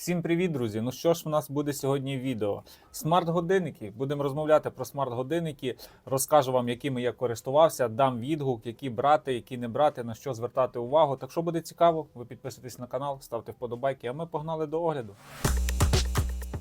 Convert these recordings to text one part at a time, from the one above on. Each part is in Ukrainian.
Всім привіт, друзі! Ну що ж, у нас буде сьогодні відео? Смарт-годинники. Будемо розмовляти про смарт-годинники. Розкажу вам, якими я користувався, дам відгук, які брати, які не брати, на що звертати увагу. Так що буде цікаво, ви підписуйтесь на канал, ставте вподобайки, а ми погнали до огляду.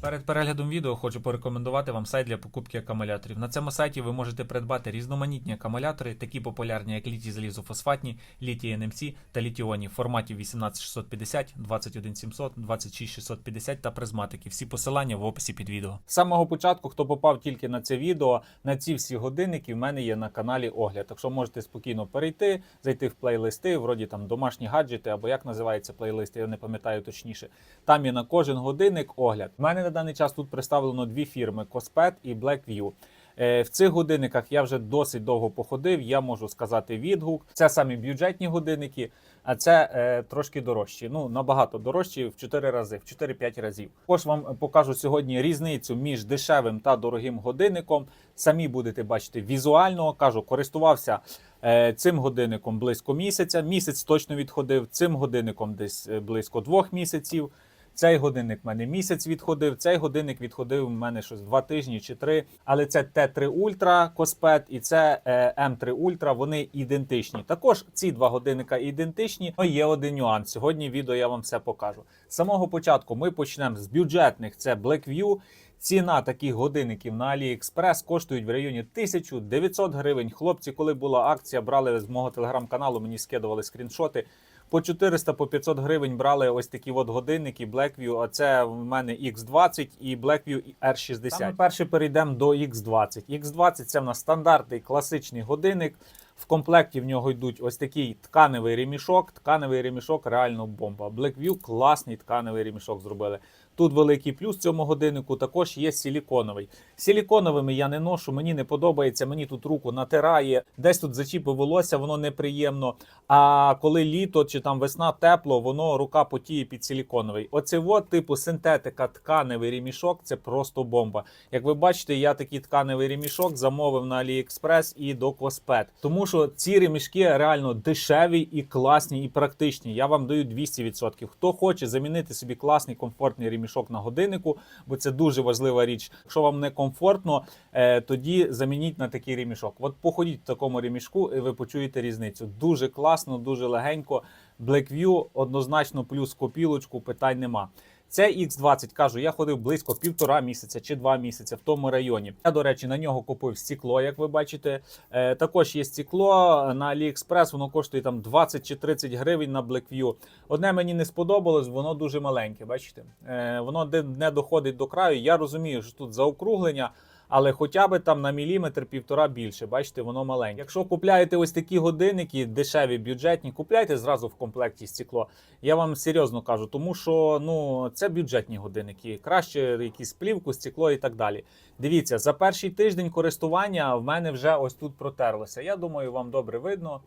Перед переглядом відео хочу порекомендувати вам сайт для покупки акумуляторів. На цьому сайті ви можете придбати різноманітні акумулятори, такі популярні, як літій залізофосфатні, літій NMC та літіоні в форматі 18650, 21700, 26650 та призматики. Всі посилання в описі під відео. З самого початку, хто попав тільки на це відео, на ці всі годинники в мене є на каналі огляд. Так що можете спокійно перейти, зайти в плейлисти, вроді там домашні гаджети або як називається плейлист, я не пам'ятаю точніше. Там є на кожен годинник огляд. У мене на даний час тут представлено дві фірми: Коспет і Blackview. Е, В цих годинниках я вже досить довго походив. Я можу сказати відгук. Це самі бюджетні годинники, а це е, трошки дорожчі. Ну набагато дорожчі в 4 рази, в 4-5 разів. Також вам покажу сьогодні різницю між дешевим та дорогим годинником. Самі будете бачити візуально. кажу, користувався е, цим годинником близько місяця. Місяць точно відходив. Цим годинником десь е, близько двох місяців. Цей годинник в мене місяць відходив. Цей годинник відходив у мене щось два тижні чи три. Але це Т3 Ультра Коспет і це е, М3 Ультра. Вони ідентичні. Також ці два годинника ідентичні. але є один нюанс. Сьогодні відео я вам все покажу. З самого початку ми почнемо з бюджетних. Це Blackview. Ціна таких годинників на AliExpress коштують в районі 1900 гривень. Хлопці, коли була акція, брали з мого телеграм-каналу, мені скидували скріншоти. По 400 по 500 гривень брали ось такі от годинники Blackview. А це в мене X20 і Blackview R60. Саме перше перейдемо до X20. X20 це в нас стандартний класичний годинник. В комплекті в нього йдуть ось такий тканевий ремішок. Тканевий ремішок реально бомба. Blackview класний тканевий ремішок зробили. Тут великий плюс цьому годиннику також є силіконовий. Силіконовими я не ношу, мені не подобається. Мені тут руку натирає, десь тут зачіпи волосся, воно неприємно. А коли літо чи там весна тепло, воно рука потіє під силіконовий. Оце от типу синтетика тканевий ремішок це просто бомба. Як ви бачите, я такий тканевий ремішок замовив на AliExpress і до Коспет. Тому що ці ремішки реально дешеві і класні, і практичні. Я вам даю 200%. Хто хоче замінити собі класний комфортний ремішок на годиннику, бо це дуже важлива річ. Якщо вам не комфортно, е, тоді замініть на такий ремішок. От походіть в такому ремішку, і ви почуєте різницю. Дуже класно, дуже легенько. Blackview однозначно плюс копілочку, питань нема. Це X20, кажу, я ходив близько півтора місяця чи два місяці в тому районі. Я, до речі, на нього купив стекло, як ви бачите. Е, також є стекло на AliExpress, воно коштує там 20 чи 30 гривень на Blackview. Одне мені не сподобалось, воно дуже маленьке. Бачите, е, воно не доходить до краю. Я розумію, що тут заокруглення. Але хоча б там на міліметр півтора більше, бачите, воно маленьке. Якщо купляєте ось такі годинники, дешеві, бюджетні, купляйте зразу в комплекті стекло. Я вам серйозно кажу, тому що ну це бюджетні годинники. Краще якісь плівку, стекло і так далі. Дивіться, за перший тиждень користування в мене вже ось тут протерлося. Я думаю, вам добре видно.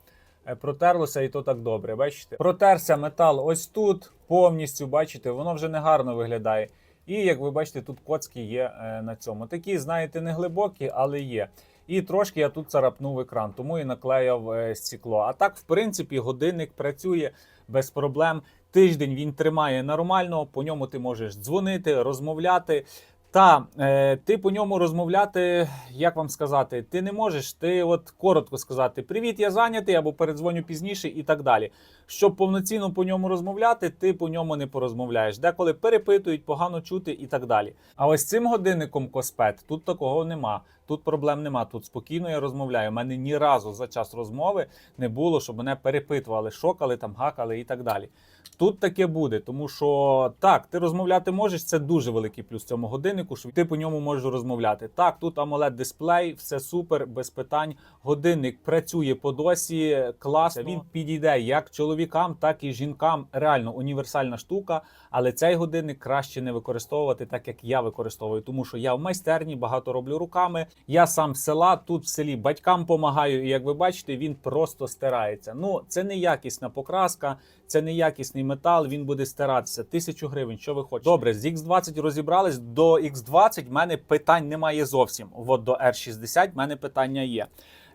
Е, Протерлося і то так добре. Бачите? Протерся метал ось тут повністю. Бачите, воно вже не гарно виглядає. І як ви бачите, тут коцки є е, на цьому. Такі, знаєте, не глибокі, але є. І трошки я тут царапнув екран, тому і наклеяв е, стекло. А так, в принципі, годинник працює без проблем. Тиждень він тримає нормально, по ньому ти можеш дзвонити, розмовляти. Та е, ти по ньому розмовляти, як вам сказати, ти не можеш. Ти от коротко сказати Привіт, я зайнятий або передзвоню пізніше і так далі. Щоб повноцінно по ньому розмовляти, ти по ньому не порозмовляєш. Деколи перепитують, погано чути і так далі. А ось цим годинником Коспет тут такого нема. Тут проблем нема. Тут спокійно я розмовляю. У мене ні разу за час розмови не було, щоб мене перепитували, шокали, там гакали і так далі. Тут таке буде, тому що так, ти розмовляти можеш. Це дуже великий плюс цьому годиннику. Що ти по ньому можеш розмовляти. Так, тут AMOLED дисплей, все супер, без питань. Годинник працює по досі, класно. Він підійде як чоловікам, так і жінкам. Реально універсальна штука. Але цей годинник краще не використовувати, так як я використовую, тому що я в майстерні багато роблю руками. Я сам з села, тут в селі батькам допомагаю, і як ви бачите, він просто стирається. Ну це не якісна покраска, це не якісний метал. Він буде стиратися. Тисячу гривень. Що ви хочете? Добре, з X20 розібрались. До X20 в мене питань немає зовсім. От до R60 в мене питання є.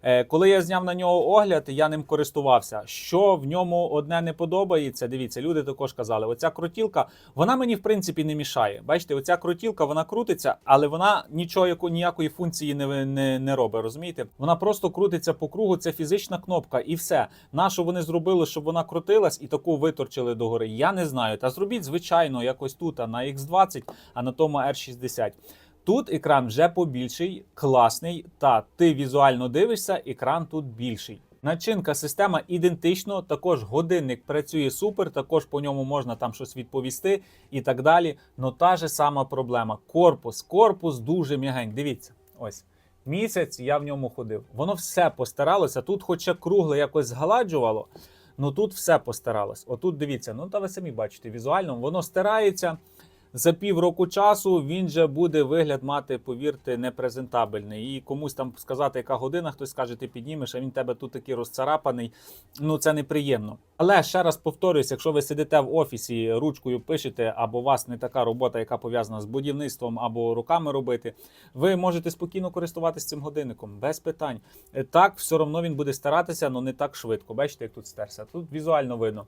Е, Коли я зняв на нього огляд, я ним користувався. Що в ньому одне не подобається, дивіться, люди також казали: оця крутілка, вона мені в принципі не мішає. Бачите, оця крутілка вона крутиться, але вона нічого ніякої функції не, не, не робить. Розумієте? Вона просто крутиться по кругу. Це фізична кнопка, і все. На що вони зробили, щоб вона крутилась і таку виторчили догори? Я не знаю. Та зробіть звичайно якось тут, а на X20, а на тому R60. Тут екран вже побільший, класний. Та ти візуально дивишся, екран тут більший. Начинка система ідентично, також годинник працює супер, також по ньому можна там щось відповісти і так далі. Но та же сама проблема. Корпус, корпус дуже м'ягень. Дивіться, ось. Місяць я в ньому ходив. Воно все постаралося. Тут, хоча кругле якось згладжувало, ну тут все постаралось. Отут дивіться, ну та ви самі бачите, візуально воно стирається. За півроку часу він же буде вигляд мати, повірте, непрезентабельний. І комусь там сказати, яка година, хтось скаже, ти піднімеш, а він тебе тут такий розцарапаний. Ну це неприємно. Але ще раз повторюсь, якщо ви сидите в офісі, ручкою пишете, або у вас не така робота, яка пов'язана з будівництвом або руками робити, ви можете спокійно користуватися цим годинником без питань. Так, все одно він буде старатися, але не так швидко. Бачите, як тут стерся. Тут візуально видно.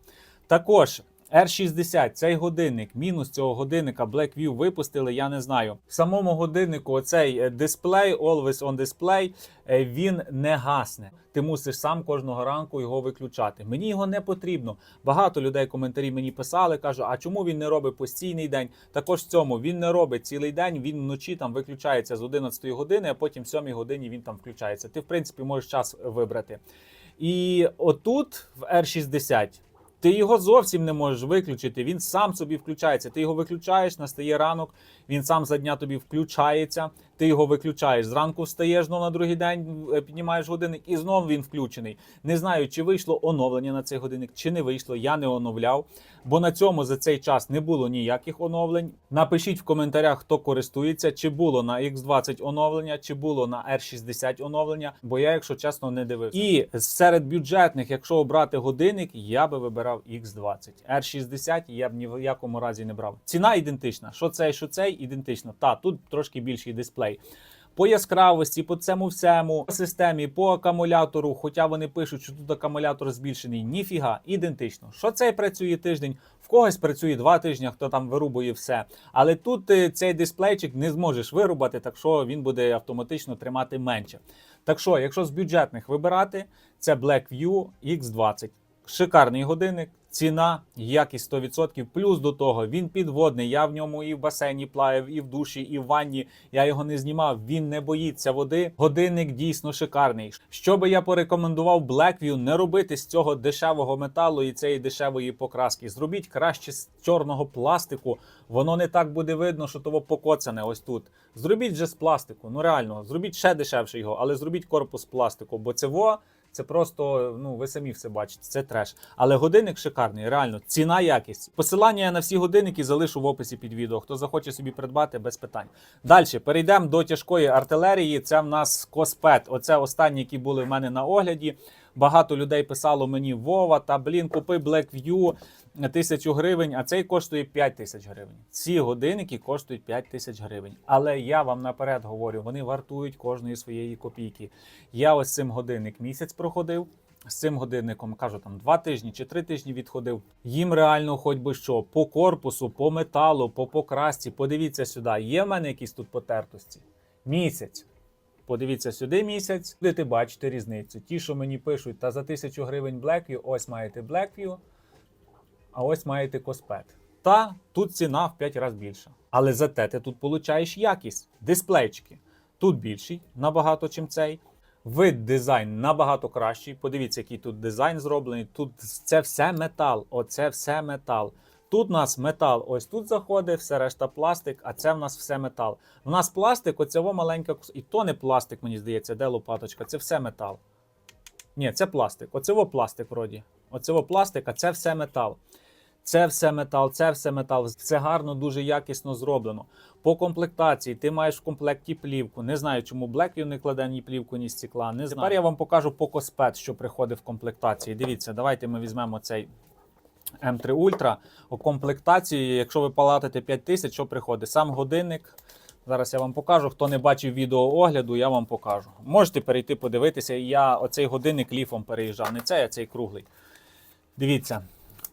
Також R60, цей годинник, мінус цього годинника Blackview випустили, я не знаю. В самому годиннику оцей е, дисплей, Always on Display, е, він не гасне. Ти мусиш сам кожного ранку його виключати. Мені його не потрібно. Багато людей коментарі мені писали, кажуть, а чому він не робить постійний день? Також в цьому він не робить цілий день, він вночі там виключається з 11 години, а потім в 7 годині він там включається. Ти, в принципі, можеш час вибрати. І отут в R60 ти його зовсім не можеш виключити. Він сам собі включається. Ти його виключаєш, настає ранок, він сам за дня тобі включається. Ти його виключаєш. Зранку встаєш знову на другий день, е, піднімаєш годинник, і знову він включений. Не знаю, чи вийшло оновлення на цей годинник, чи не вийшло. Я не оновляв, бо на цьому за цей час не було ніяких оновлень. Напишіть в коментарях, хто користується, чи було на X20 оновлення, чи було на R60 оновлення. Бо я, якщо чесно, не дивився. І серед бюджетних, якщо обрати годинник, я би вибирав X20. R60 я б ні в якому разі не брав. Ціна ідентична. Що цей, що цей, ідентично. Та тут трошки більший дисплей. По яскравості, по цьому всему, по системі, по акумулятору, хоча вони пишуть, що тут акумулятор збільшений, ніфіга, ідентично. Що цей працює тиждень, в когось працює два тижні, хто там вирубує все. Але тут е, цей дисплейчик не зможеш вирубати, так що він буде автоматично тримати менше. Так що, якщо з бюджетних вибирати, це Blackview X20. Шикарний годинник, ціна, якість 100%. Плюс до того він підводний. Я в ньому і в басейні плавав, і в душі, і в ванні. Я його не знімав. Він не боїться води. Годинник дійсно шикарний. Що би я порекомендував Blackview не робити з цього дешевого металу і цієї дешевої покраски. Зробіть краще з чорного пластику. Воно не так буде видно, що того покоцане ось тут. Зробіть вже з пластику. Ну реально, зробіть ще дешевше його, але зробіть корпус пластику, бо це во. Це просто, ну ви самі все бачите, це треш. Але годинник шикарний, реально, ціна, якість. Посилання я на всі годинники залишу в описі під відео. Хто захоче собі придбати, без питань. Далі перейдемо до тяжкої артилерії. Це в нас Коспет. Оце останні, які були в мене на огляді. Багато людей писало мені Вова, та блін, купи Blackview тисячу гривень, а цей коштує 5 тисяч гривень. Ці годинники коштують 5 тисяч гривень. Але я вам наперед говорю, вони вартують кожної своєї копійки. Я ось цим годинник місяць проходив. З цим годинником кажу, там два тижні чи три тижні відходив. Їм реально, хоч би що, по корпусу, по металу, по покрасці. Подивіться сюди. Є в мене якісь тут потертості? Місяць. Подивіться сюди місяць, будете бачити різницю. Ті, що мені пишуть, та за тисячу гривень Blackview, ось маєте Blackview, а ось маєте Коспет. Та тут ціна в 5 разів більша. Але зате ти тут получаєш якість. Дисплейчики. Тут більший набагато, чим цей. Вид дизайн набагато кращий. Подивіться, який тут дизайн зроблений. Тут це все метал. Оце все метал. Тут у нас метал, ось тут заходить, все решта пластик, а це в нас все метал. У нас пластик, оцього маленька І то не пластик, мені здається, де лопаточка, це все метал. Ні, це пластик. Оцево пластик вроді. Оцево пластик, а це все метал. Це все метал, це все метал. Все гарно, дуже якісно зроблено. По комплектації ти маєш в комплекті плівку. Не знаю, чому Blackview не кладе ні плівку, ні стекла. Не знаю. Тепер я вам покажу по Коспет, що приходить в комплектації. Дивіться, давайте ми візьмемо цей М3 Ultra. У комплектації, якщо ви платите 5 тисяч, що приходить? Сам годинник. Зараз я вам покажу. Хто не бачив відео огляду, я вам покажу. Можете перейти подивитися. Я оцей годинник ліфом переїжджав. Не цей, а цей круглий. Дивіться,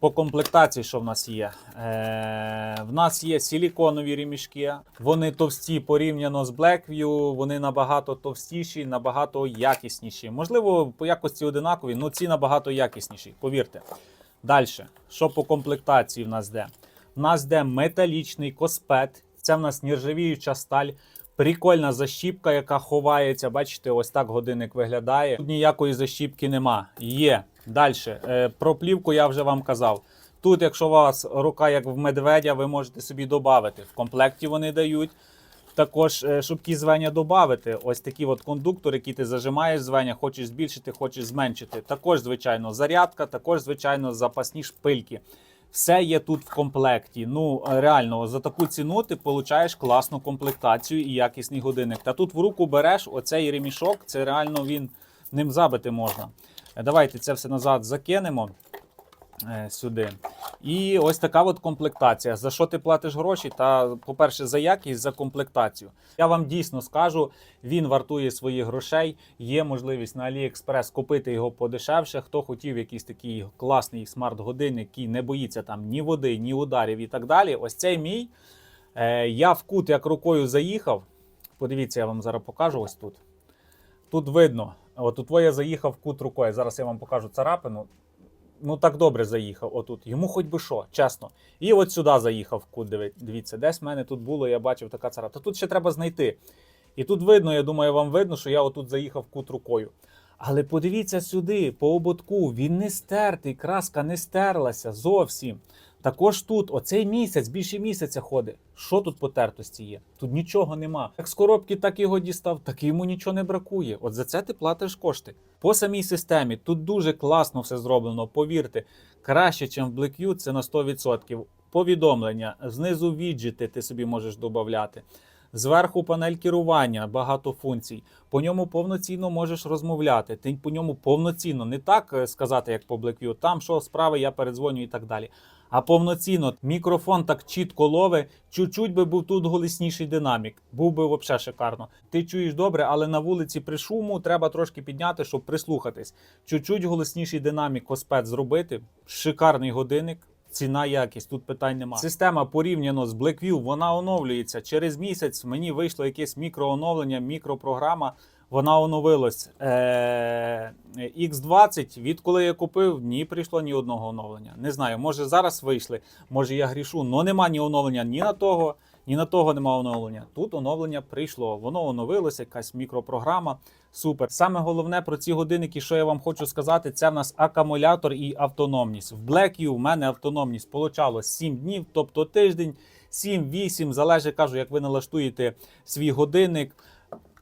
по комплектації, що в нас є. Е, в нас є силіконові ремішки. Вони товсті порівняно з Blackview, вони набагато товстіші, набагато якісніші. Можливо, по якості одинакові, але ці набагато якісніші, повірте. Далі, що по комплектації в нас де? В нас де металічний коспет. Це в нас нержавіюча сталь. Прикольна защіпка, яка ховається. Бачите, ось так годинник виглядає. Тут ніякої защіпки нема. Є. Далі. Е, про плівку я вже вам казав. Тут, якщо у вас рука як в медведя, ви можете собі додати. В комплекті вони дають. Також, е, звення додати, ось такі от кондуктори, які ти зажимаєш звення, хочеш збільшити, хочеш зменшити. Також, звичайно, зарядка, також, звичайно, запасні шпильки. Все є тут в комплекті. Ну реально, за таку ціну ти получаєш класну комплектацію і якісний годинник. Та тут в руку береш оцей ремішок, це реально він ним забити можна. Е, Давайте це все назад закинемо е, сюди. І ось така от комплектація. За що ти платиш гроші? Та, по-перше, за якість, за комплектацію. Я вам дійсно скажу, він вартує своїх грошей. Є можливість на AliExpress купити його подешевше. Хто хотів якийсь такий класний смарт-годинник, який не боїться там ні води, ні ударів і так далі. Ось цей мій. Е, я в кут як рукою заїхав. Подивіться, я вам зараз покажу ось тут. Тут видно, от у твоє заїхав кут рукою. Зараз я вам покажу царапину. Ну так добре заїхав. Отут. Йому хоч би що, чесно. І от сюди заїхав кут. Дивіться, десь в мене тут було, я бачив така цара. Та тут ще треба знайти. І тут видно, я думаю, вам видно, що я отут заїхав кут рукою. Але подивіться сюди, по ободку, він не стертий, краска не стерлася зовсім. Також тут, оцей місяць, більше місяця ходить. Що тут потертості є? Тут нічого нема. Як з коробки, так його дістав, так йому нічого не бракує. От за це ти платиш кошти. По самій системі тут дуже класно все зроблено. Повірте, краще, ніж в BlackView, це на 100%. Повідомлення, знизу віджити ти собі можеш додати. Зверху панель керування, багато функцій. По ньому повноцінно можеш розмовляти. Ти по ньому повноцінно, не так е, сказати, як по BlackView, там що справи, я передзвоню і так далі. А повноцінно мікрофон так чітко лове. Чуть-чуть би був тут голосніший динамік. Був би взагалі шикарно. Ти чуєш добре, але на вулиці при шуму треба трошки підняти, щоб прислухатись. Чуть-чуть голосніший динамік коспет зробити. Шикарний годинник. Ціна, якість, тут питань немає. Система порівняно з Blackview, вона оновлюється. Через місяць мені вийшло якесь мікрооновлення, мікропрограма. Вона оновилась. Е, X20, відколи я купив, ні прийшло ні одного оновлення. Не знаю, може зараз вийшли, може я грішу, але нема ні оновлення ні на того, ні на того нема оновлення. Тут оновлення прийшло. Воно оновилося, якась мікропрограма. Супер. Саме головне про ці годинники, що я вам хочу сказати, це в нас акумулятор і автономність. В BlackView в мене автономність получало 7 днів, тобто тиждень, 7-8, залежить, кажу, як ви налаштуєте свій годинник.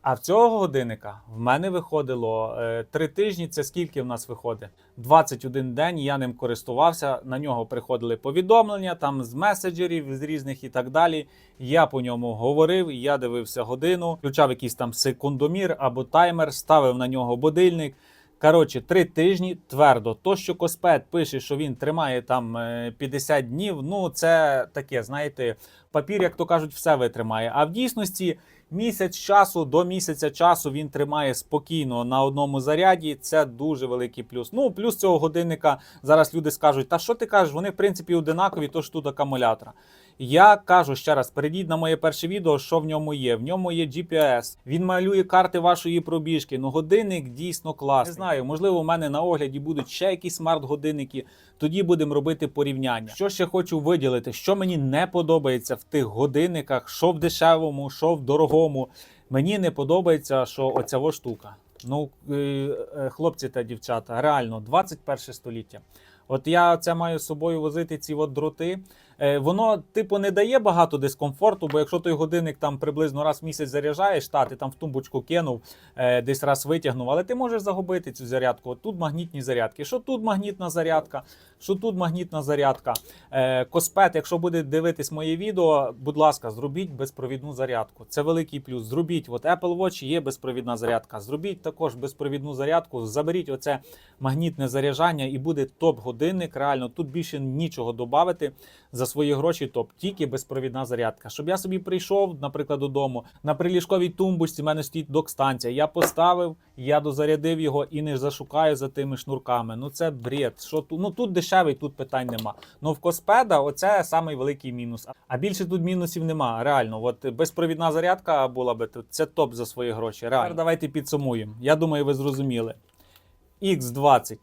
А в цього годинника в мене виходило е, 3 тижні. Це скільки в нас виходить? 21 день. Я ним користувався. На нього приходили повідомлення там з меседжерів, з різних і так далі. Я по ньому говорив, я дивився годину, включав якийсь там секундомір або таймер, ставив на нього будильник. Коротше, три тижні твердо. То, що Коспет пише, що він тримає там е, 50 днів, ну це таке, знаєте, папір, як то кажуть, все витримає. А в дійсності місяць часу до місяця часу він тримає спокійно на одному заряді. Це дуже великий плюс. Ну, плюс цього годинника зараз люди скажуть: та що ти кажеш? Вони в принципі одинакові, то ж тут акумулятора. Я кажу ще раз: перейдіть на моє перше відео, що в ньому є. В ньому є GPS, він малює карти вашої пробіжки. Ну, годинник дійсно класний. Не знаю, можливо, у мене на огляді будуть ще якісь смарт-годинники. Тоді будемо робити порівняння. Що ще хочу виділити, що мені не подобається в тих годинниках, що в дешевому, що в дорогому. Мені не подобається, що оця во штука. Ну, е, е, хлопці та дівчата, реально, 21 століття. От я це маю з собою возити ці от дроти. Е, воно, типу, не дає багато дискомфорту, бо якщо той годинник там приблизно раз в місяць заряджаєш, та ти там в тумбочку кинув, е, десь раз витягнув, але ти можеш загубити цю зарядку. От тут магнітні зарядки. Що тут магнітна зарядка, що тут магнітна зарядка. Е, Коспет, якщо буде дивитись моє відео, будь ласка, зробіть безпровідну зарядку. Це великий плюс. Зробіть, от Apple Watch є безпровідна зарядка. Зробіть також безпровідну зарядку, заберіть оце магнітне заряджання і буде топ-годинник. Реально, тут більше нічого додати. За свої гроші топ, тільки безпровідна зарядка. Щоб я собі прийшов, наприклад, додому, на приліжковій тумбочці в мене стоїть док-станція. Я поставив, я дозарядив його і не зашукаю за тими шнурками. Ну це бред. Що тут? Ну тут дешевий, тут питань нема. Ну в Коспеда оце самий великий мінус. А більше тут мінусів нема. Реально, от безпровідна зарядка була би тут. Це топ за свої гроші. Реально. Тепер давайте підсумуємо. Я думаю, ви зрозуміли. X20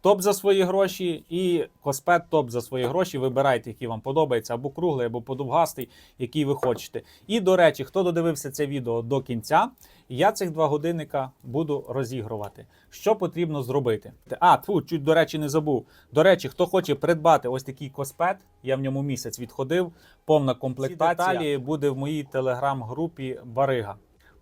топ за свої гроші, і Коспет топ за свої гроші. Вибирайте, який вам подобається, або круглий, або подовгастий, який ви хочете. І до речі, хто додивився це відео до кінця, я цих два годинника буду розігрувати. Що потрібно зробити? А, тьфу, чуть до речі, не забув. До речі, хто хоче придбати ось такий коспет, я в ньому місяць відходив. Повна комплектація Всі деталі буде в моїй телеграм-групі Барига.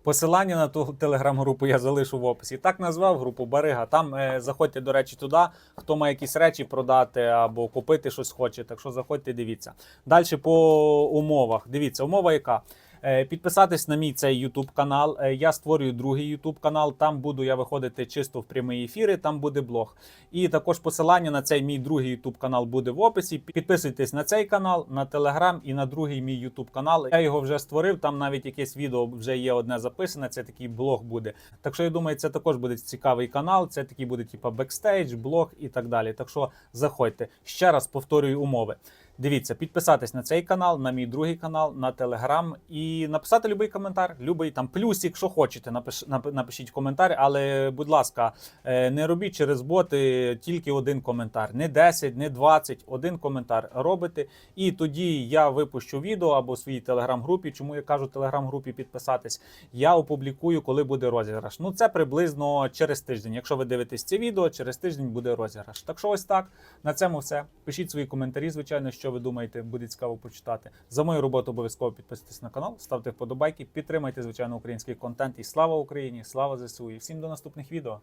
Посилання на ту телеграм-групу я залишу в описі. Так назвав групу Барига. Там е, заходьте, до речі, туди. Хто має якісь речі продати або купити щось хоче. Так що заходьте, дивіться. Далі по умовах. Дивіться, умова яка. Е, Підписатись на мій цей YouTube канал. Е, Я створюю другий YouTube канал. Там буду я виходити чисто в прямі ефіри. Там буде блог. І також посилання на цей мій другий YouTube канал буде в описі. Підписуйтесь на цей канал, на Telegram і на другий мій YouTube канал. Я його вже створив. Там навіть якесь відео вже є одне записане. Це такий блог буде. Так що я думаю, це також буде цікавий канал. Це такий буде типа бекстейдж, блог і так далі. Так що заходьте. Ще раз повторюю умови. Дивіться, підписатись на цей канал, на мій другий канал, на телеграм і написати будь-який коментар, любий там плюсик, що хочете, напиш, нап- напишіть коментар, але, будь ласка, е, не робіть через боти тільки один коментар. Не 10, не 20, один коментар робите. І тоді я випущу відео або своїй телеграм-групі. Чому я кажу телеграм-групі підписатись? Я опублікую, коли буде розіграш. Ну це приблизно через тиждень. Якщо ви дивитесь це відео, через тиждень буде розіграш. Так що ось так. На цьому все. Пишіть свої коментарі, звичайно, що ви думаєте, буде цікаво почитати. За мою роботу обов'язково підписуйтесь на канал, ставте вподобайки, підтримайте, звичайно, український контент. І слава Україні! Слава ЗСУ! І всім до наступних відео!